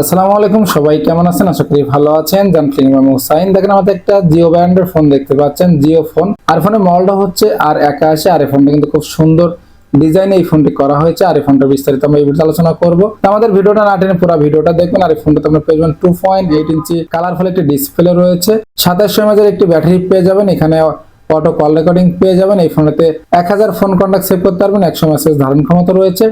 আসসালামু আলাইকুম, সবাই কেমন আছেন? আশা করি ভালো আছেন। জানফিং মামু সাইন। দেখেন আমাদের একটা জিও ব্র্যান্ডের ফোন দেখতে পাচ্ছেন, জিও ফোন। আর ফোনের মডেলটা হচ্ছে আর একা আসে। আর এই ফোনটা কিন্তু খুব সুন্দর ডিজাইন এই ফোনটি করা হয়েছে। আর এই ফোনটা বিস্তারিত আমরা এই আলোচনা করব। আমাদের ভিডিওটা না টেনে পুরো ভিডিওটা দেখবেন। আর এই ফোনটা তোমরা পেয়ে যাবেন two point eight inch colourful একটি ডিসপ্লে রয়েছে। সাতাশশো এমএজের একটি ব্যাটারি পেয়ে যাবেন। এখানে অটো কল রেকর্ডিং পেয়ে যাবেন। এই ফোনেতে এক হাজার ফোন কন্ট্যাক্ট সেভ করতে পারবেন, একশো মেসেজ ধারণ ক্ষমতা রয়েছে।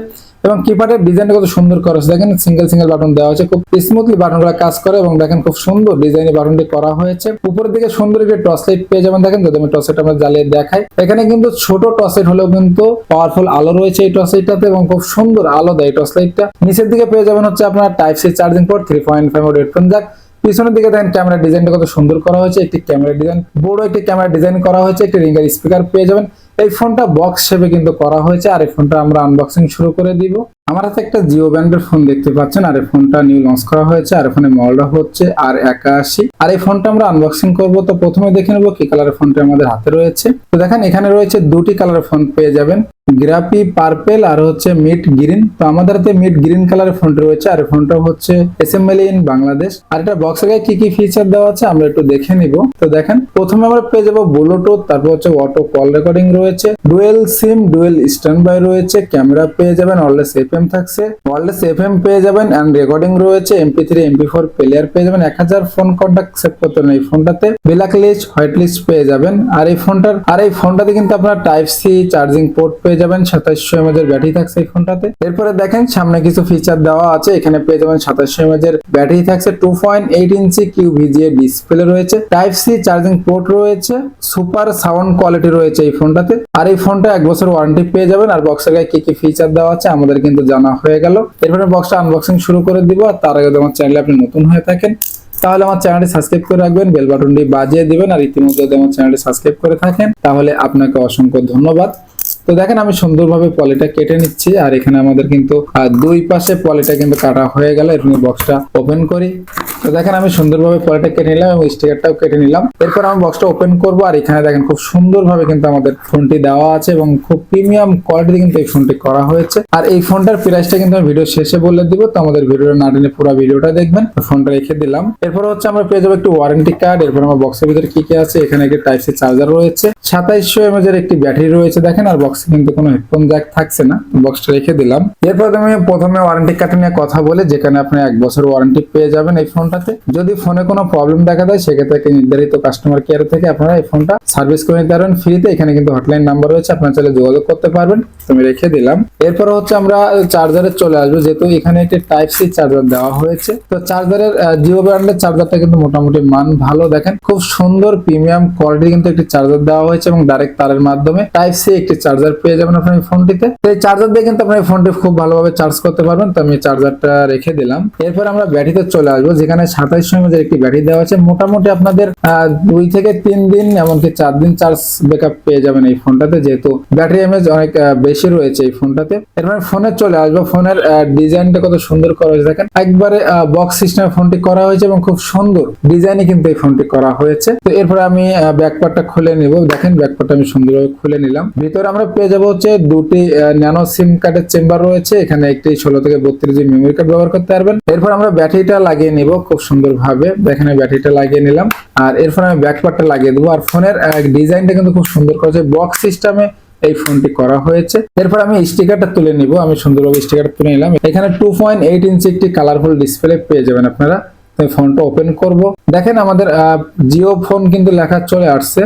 এবং কিপ্যাডের ডিজাইনটা কত সুন্দর করা হয়েছে। দেখেন সিঙ্গেল সিঙ্গেল বাটন দেওয়া হয়েছে। খুব স্মুথলি বাটনগুলো কাজ করে এবং দেখেন, খুব সুন্দর ডিজাইনে বাটনটি করা হয়েছে। উপরের দিকে সুন্দর একটি টর্চ লাইট পেয়ে যাবেন। দেখেন, যদি আমি টর্চ আমরা জ্বালিয়ে দেখাই। এখানে কিন্তু ছোট টর্চ লাইট হলেও কিন্তু পাওয়ারফুল আলো রয়েছে এই টর্চ লাইটটাতে এবং খুব সুন্দর আলো দেয় টর্চ লাইটটা নিচের দিকে পেয়ে যাবেন হচ্ছে আপনার type C charging port three point five headphone jack পিছনের দিকে দেখেন ক্যামেরা ডিজাইনটা কত সুন্দর করা হয়েছে, একটি ক্যামেরা ডিজাইন বড় একটি ক্যামেরা ডিজাইন করা হয়েছে, একটি রিঙ্গার স্পিকার পেয়ে যাবেন। এই ফোনটা বক্স হিসেবে কিন্তু করা হয়েছে, আর এই ফোনটা আমরা আনবক্সিং শুরু করে দিব। আমার হাতে একটা জিও ব্র্যান্ডের ফোন দেখতে পাচ্ছেন, আর এই ফোনটা নিউ লঞ্চ করা হয়েছে, আর ফোনের মডেলটা হচ্ছে আর একাশি। আর এই ফোনটা আমরা আনবক্সিং করব, তো প্রথমে দেখে নেব কি কালারের ফোনটা আমাদের হাতে রয়েছে। তো দেখেন, এখানে রয়েছে দুটি কালারের ফোন পেয়ে যাবেন, গ্রাপি পার্পেল আর হচ্ছে মিড গ্রিন তো আমাদের হাতে মিড গ্রিন কালারের ফোনটা রয়েছে, আর ফোনটা হচ্ছে এসএমএল ইন বাংলাদেশ আর এটা বক্সে গায়ে কি কি ফিচার দেওয়া আছে, আমরা একটু দেখে নিব। তো দেখেন, প্রথমে আমরা পেয়ে যাব ব্লুটুথ তারপর হচ্ছে অটো কল রেকর্ডিং রয়েছে। Dual SIM dual standby রয়েছে, ক্যামেরা পেয়ে যাবেন ওয়ারলেস এফএম থাকছে। ওয়ারলেস এফএম পেয়ে যাবেন এন্ড রেকর্ডিং রয়েছে MP three MP four player পেয়ে যাবেন। এক হাজার ফোন কন্ট্যাক্ট সেভ করতে পারেন এই ফোনটাতে ব্ল্যাক লিস্ট হোয়াইট লিস্ট পেয়ে যাবেন। আর এই ফোনটার আর এই ফোনটাতে কিন্তু আপনার টাইপ সি চার্জিং পোর্ট পেয়ে যাবেন। সাতাশশো এমএজ এর ব্যাটারি থাকছে এই ফোনটাতে এরপরে দেখেন, সামনে কিছু ফিচার দেওয়া আছে। এখানে পেয়ে যাবেন সাতাশশো এমএজ এর ব্যাটারি থাকছে। Two point eight inch Q VGA display রয়েছে। টাইপ সি চার্জিং পোর্ট রয়েছে। সুপার সাউন্ড কোয়ালিটি রয়েছে এই ফোনটাতে আর এই ফোনটা এক বছর ওয়ারেন্টি পেয়ে যাবেন। আর বক্সের গায়ে কি কি ফিচার দেওয়া আছে, আমাদের কিন্তু জানা হয়ে গেল। এরপরে বক্সটা আনবক্সিং শুরু করে দিব তার আগে আমার চ্যানেলে আপনি নতুন হয়ে থাকেন, তাহলে আমার চ্যানেলটি সাবস্ক্রাইব করে রাখবেন বেল বাটনটি বাজিয়ে দিবেন আর ইতিমধ্যে যদি আমার চ্যানেলটি সাবস্ক্রাইব করে থাকেন, তাহলে আপনাকে অসংখ্য ধন্যবাদ। তো দেখেন আমি সুন্দরভাবে পলিটা কেটে নিচ্ছি আর এখানে আমাদের কিন্তু দুই পাশে পলিটা কিন্তু কাটা হয়ে গেল। এরকম বক্সটা ওপেন করি। তো দেখেন আমি সুন্দরভাবে পলিটা কেটে নিলাম এবং স্টিকারটাও কেটে নিলাম। এরপর আমি বক্সটা ওপেন করব আর এখানে দেখেন খুব সুন্দরভাবে কিন্তু আমাদের ফোনটি দেওয়া আছে এবং খুব প্রিমিয়াম কোয়ালিটি কিন্তু এই ফোনটি করা হয়েছে। আর এই ফোনটার প্রাইসটা কিন্তু আমি ভিডিও শেষে বলে দিব, তো আমাদের ভিডিওটা না টেনে পুরো ভিডিওটা দেখবেন। ফোনটা রেখে দিলাম। এরপর হচ্ছে আমরা পেয়ে যাব একটি ওয়ারেন্টি কার্ড এরপর আমার বক্সের ভিতরে কি কি আছে? এখানে একটি টাইপ সি চার্জার রয়েছে। সাতাইশশো এমএজ এর একটি ব্যাটারি রয়েছে দেখেন, আর বক্সে কিন্তু কোনো হেডফোন জ্যাক থাকছে না। বক্সটা রেখে দিলাম। এরপর আমি প্রথমে ওয়ারেন্টি কার্ড নিয়ে কথা বলে, যেখানে আপনি এক বছর ওয়ারেন্টি পেয়ে যাবেন এই ফোনটাতে যদি ফোনে কোনো প্রবলেম দেখা দেয়, সেক্ষেত্রে নির্ধারিত কাস্টমার কেয়ার থেকে আপনারা এই ফোনটা সার্ভিস করে নিতে পারবেন ফ্রিতে এখানে কিন্তু হটলাইন নাম্বার রয়েছে, আপনারা চাইলে যোগাযোগ করতে পারবেন। আমি রেখে দিলাম। এরপর হচ্ছে আমরা চার্জারে চলে আসব। যেহেতু এখানে একটি টাইপ সি চার্জার দেওয়া হয়েছে। তো চার্জারের জিও ব্র্যান্ডের চার্জারটা কিন্তু মোটামুটি মান ভালো, দেখেন। খুব সুন্দর প্রিমিয়াম কোয়ালিটি কিন্তু একটি চার্জার দেওয়া হয়েছে এবং ডাইরেক্ট তারের মাধ্যমে। টাইপ সি একটি চার্জার পেয়ে যাবেন আপনার এই ফোনটিতে তো এই চার্জার দিয়ে কিন্তু আপনার এই ফোনটি খুব ভালোভাবে চার্জ করতে পারবেন। তো আমি চার্জারটা রেখে দিলাম। এরপর আমরা ব্যাটারিতে চলে আসব। যেখানে সাতাইশ এমএজের একটি ব্যাটারি দেওয়া আছে। মোটামুটি আপনাদের দুই থেকে তিন দিন এমনকি চার দিন চার্জ ব্যাকআপ পেয়ে যাবেন এই ফোনটাতে, যেহেতু ব্যাটারি এমএজ অনেক বেশি রয়েছে এই ফোনটাতে। এরপর ফোনে চলে আসব। ফোনের ডিজাইনটা কত সুন্দর করা হয়েছে। দেখেন, একবারে বক্স সিস্টেমে ফোনটি করা হয়েছে এবং খুব সুন্দর ডিজাইনে কিন্তু এই ফোনটি করা হয়েছে। তো এরপর আমি ব্যাকপার্টটা খুলে নিব। দেখেন ব্যাকপার্টটা আমি সুন্দরভাবে খুলে নিলাম। ভিতরে আমরা পেয়ে যাব হচ্ছে দুটি ন্যানো সিম কার্ডের চেম্বার রয়েছে। এখানে একটি ষোলো থেকে বত্রিশ জিবি মেমোরি কার্ড ব্যবহার করতে পারবেন। এরপর আমরা ব্যাটারিটা লাগিয়ে নিব। খুব সুন্দর ভাবে এখানে ব্যাটারিটা লাগিয়ে নিলাম। আর এরপর আমি ব্যাকপার্টটা লাগিয়ে দেবো। আর ফোনের ডিজাইনটা কিন্তু খুব সুন্দর করেছে। বক্স সিস্টেমে এই ফোনটি করা হয়েছে। এরপর আমি স্টিকারটা তুলে নিব। আমি সুন্দরভাবে স্টিকার তুলে নিলাম। এখানে টু পয়েন্ট এইট ইঞ্চি একটি কালারফুল ডিসপ্লে পেয়ে যাবেন আপনারা। ফোনটা ওপেন করব। দেখেন আমাদের জিও ফোন কিন্তু লেখা চলে আসছে।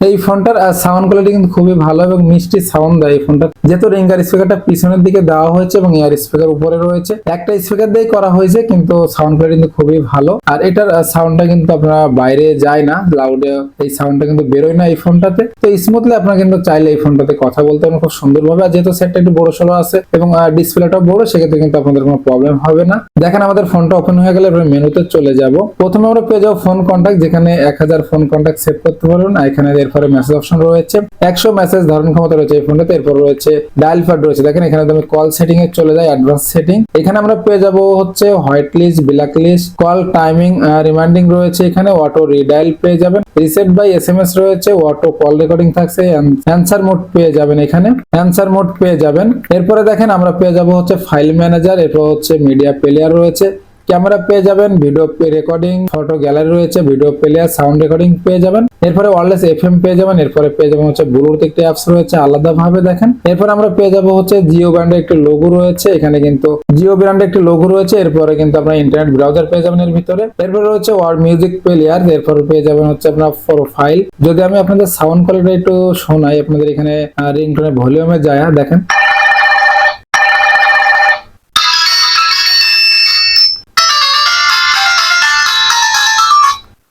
এই ফোনটার সাউন্ড কোয়ালিটি কিন্তু খুবই ভালো এবং মিষ্টি সাউন্ড দেয় এই ফোনটা যেহেতু রিঙ্গার স্পিকারটা পিছনের দিকে দেওয়া হয়েছে এবং এয়ার স্পিকার উপরে রয়েছে, একটা স্পিকার দিয়ে করা হয়েছে, কিন্তু সাউন্ড কোয়ালিটি কিন্তু খুবই ভালো। আর এটার সাউন্ডটা কিন্তু আপনারা বাইরে যায় না লাউডে এই সাউন্ডটা কিন্তু বেরোয় না এই ফোনটাতে। তো স্মুথলি আপনারা কিন্তু চাইলে এই ফোনটাতে কথা বলতে পারেন খুব সুন্দরভাবে। আর যেহেতু সেটটা একটু বড় সড়ো আছে এবং ডিসপ্লেটা বড়, সেক্ষেত্রে কিন্তু আপনাদের কোনো প্রবলেম হবে না। দেখেন আমাদের ফোনটা ওপেন হয়ে গেলে মেনুতে চলে যাব। প্রথমে আমরা পেয়ে যাব ফোন কন্ট্যাক্ট যেখানে এক হাজার ফোন কন্ট্যাক্ট সেভ করতে পারবেন। এখানে এরপরে মেসেজ অপশন রয়েছে। একশো মেসেজ ধারণ ক্ষমতা রয়েছে এই ফোনটাতে এরপর রয়েছে ডায়াল প্যাড রয়েছে। দেখেন, এখানে তুমি কল সেটিং এ চলে যায় অ্যাডভান্স সেটিং এখানে আমরা পেয়ে যাব হচ্ছে white list black list call timing reminding রয়েছে এখানে অটো রিডাইল পেয়ে যাবেন। Reset by S M S রয়েছে অটো কল রেকর্ডিং থাকছে অ্যান্সার মোড পেয়ে যাবেন এখানে। অ্যান্সার মোড পেয়ে যাবেন। এরপরে দেখেন, আমরা পেয়ে যাব হচ্ছে ফাইল ম্যানেজার এরপর হচ্ছে মিডিয়া প্লেয়ার রয়েছে। ক্যামেরা পেয়ে যাবেন, ভিডিও রেকর্ডিং ফটো গ্যালারি রয়েছে ভিডিও প্লেয়ার সাউন্ড রেকর্ডিং পেয়ে যাবেন। এরপরে ওয়ারলেস এফএম পেয়ে যাবেন, এরপরে পেয়ে যাবেন হচ্ছে ব্লুটুথ একটি অ্যাপস রয়েছে আলাদা ভাবে দেখেন। এরপর আমরা পেয়ে যাব হচ্ছে জিও ব্র্যান্ডের একটি লোগো রয়েছে, এখানে কিন্তু জিও ব্র্যান্ডের একটি লোগো রয়েছে, এরপরে কিন্তু আপনার ইন্টারনেট ব্রাউজার পেয়ে যাবেন এর ভিতরে। এরপরে রয়েছে ওয়ার্ড মিউজিক প্লেয়ার এরপরে পেয়ে যাবেন হচ্ছে আপনার প্রোফাইল যদি আমি আপনাদের সাউন্ড কোয়ালিটি একটু শোনাই, আপনাদের এখানে রিংটোনের ভলিউমে যায়, দেখেন।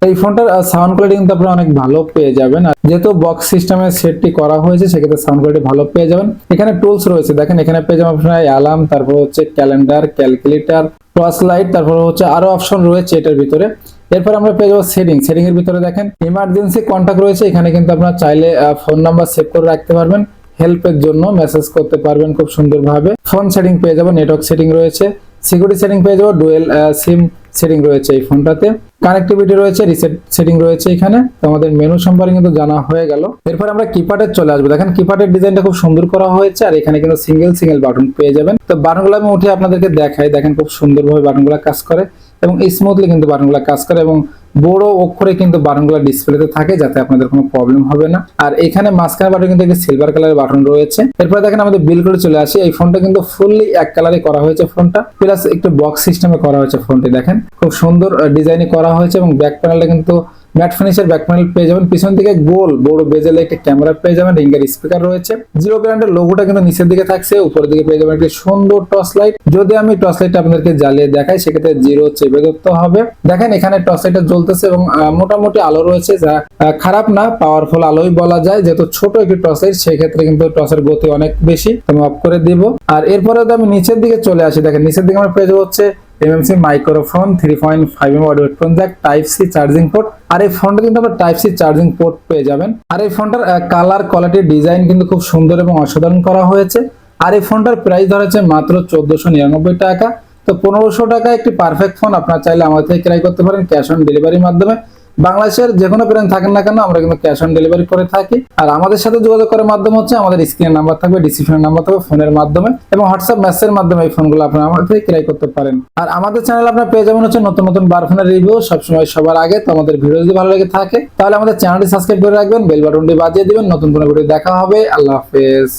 এই ফোনটার সাউন্ড কোয়ালিটি কিন্তু আপনারা অনেক ভালো পেয়ে যাবেন। আর যেহেতু বক্স সিস্টেমের সেটটি করা হয়েছে, সেক্ষেত্রে সাউন্ড কোয়ালিটি ভালো পেয়ে যাবেন। এখানে টুলস রয়েছে, দেখেন এখানে পেয়ে যাবেন আপনারা অ্যালার্ম তারপর হচ্ছে ক্যালেন্ডার ক্যালকুলেটর টর্চ লাইট তারপর হচ্ছে আরও অপশন রয়েছে এটার ভিতরে। এরপর আমরা পেয়ে যাব সেটিং সেটিং এর ভিতরে দেখেন ইমার্জেন্সি কন্ট্যাক্ট রয়েছে, এখানে কিন্তু আপনারা চাইলে ফোন নাম্বার সেভ করে রাখতে পারবেন। হেল্পের জন্য মেসেজ করতে পারবেন খুব সুন্দরভাবে। ফোন সেটিং পেয়ে যাব নেটওয়ার্ক সেটিং রয়েছে। সিকিউরিটি সেটিং পেয়ে যাব ডুয়েল সিম সেটিং রয়েছে এই ফোনটাতে। কানেক্টিভিটি রয়েছে রিসেট সেটিং রয়েছে এখানে। তো আমাদের মেনু সম্পর্কে কিন্তু জানা হয়ে গেল। এরপর আমরা কিপ্যাডের চলে আসব। দেখেন কিপ্যাডের ডিজাইনটা খুব সুন্দর করা হয়েছে আর এখানে কিন্তু সিঙ্গেল সিঙ্গেল বাটন পেয়ে যাবেন। তো বাটনগুলো আমি উঠে আপনাদেরকে দেখাই। দেখেন খুব সুন্দরভাবে বাটনগুলো কাজ করে এবং স্মুথলি কিন্তু বাটনগুলো কাজ করে এবং বড় অক্ষরে কিন্তু বাটনগুলো ডিসপ্লেতে থাকে যাতে আপনাদের কোনো প্রবলেম হবে না। আর এখানে মাঝখানে বাটন কিন্তু একটা সিলভার কালারের বাটন রয়েছে। এরপরে দেখেন আমাদের বিল করে চলে আসি। এই ফোনটা কিন্তু ফুললি এক কালারে করা হয়েছে ফোনটা প্লাস একটু বক্স সিস্টেমে করা হয়েছে ফোনটি দেখেন। খুব সুন্দর ডিজাইনে করা হয়েছে এবং ব্যাক প্যানেলটা কিন্তু ম্যাট ফিনিশের ব্যাক প্যানেল পেয়ে যাবেন। পিছন দিকে গোল, বড় বেজেলে একটা ক্যামেরা পেয়ে যাবেন, রিঙ্গের স্পিকার রয়েছে। জিরো ব্র্যান্ডের লোগোটা কিন্তু নিচের দিকে থাকছে, উপরের দিকে পেয়ে যাবেন একটি সুন্দর টর্চ লাইট। যদি আমি টর্চ লাইটটা আপনাদেরকে জ্বালিয়ে দেখাই, সেক্ষেত্রে জিরো চেপে ধরতে হবে। দেখেন, এখানে টর্চ লাইটটা জ্বলতেছে এবং মোটামুটি আলো রয়েছে যা খারাপ না পাওয়ারফুল আলোই বলা যায়। যেহেতু ছোট একটি টর্চ লাইট, সেক্ষেত্রে কিন্তু টর্চের গতি অনেক বেশি। আমি অফ করে দিব। আর এরপরে যদি আমি নিচের দিকে চলে আসি, দেখেন, নিচের দিকে আমার পেয়ে যাব হচ্ছে MMC microphone three point five M audio headphone jack type C charging port আর এই ফোনটা কিন্তু আপনার টাইপ সি চার্জিং পোর্ট পেয়ে যাবেন। আর এই ফোনটার কালার কোয়ালিটি ডিজাইন কিন্তু খুব সুন্দর এবং অসাধারণ করা হয়েছে। আর এই ফোনটার প্রাইস ধরা হচ্ছে মাত্র চোদ্দশো নিরানব্বই টাকা। তো পনেরোশো টাকা একটি পারফেক্ট ফোন আপনার চাইলে আমাদের থেকে ক্রয় করতে পারেন ক্যাশ অন ডেলিভারির মাধ্যমে। বাংলাদেশের যে কোনো প্রান্ত থাকেন না কেন, আমরা কিন্তু ক্যাশ অন ডেলিভারি করে থাকি। আর আমাদের সাথে যোগাযোগ করার মাধ্যম হচ্ছে আমাদের স্ক্রিনের নাম্বার থাকবে ডিসক্রিপশনের নাম্বার থাকবে, ফোনের মাধ্যমে এবং হোয়াটসঅ্যাপ মেসেজের মাধ্যমে এই ফোনগুলো আপনারা আমাদের থেকে ক্রয় করতে পারেন। আর আমাদের চ্যানেল আপনারা পেয়ে যাবেন হচ্ছে নতুন নতুন বার ফোনের রিভিউ সবসময় সবার আগে। তো আমাদের ভিডিও যদি ভালো লেগে থাকে, তাহলে আমাদের চ্যানেলটি সাবস্ক্রাইব করে রাখবেন বেল বাটনটি বাজিয়ে দিবেন। নতুন কোনো ভিডিও দেখা হবে। আল্লাহ হাফেজ।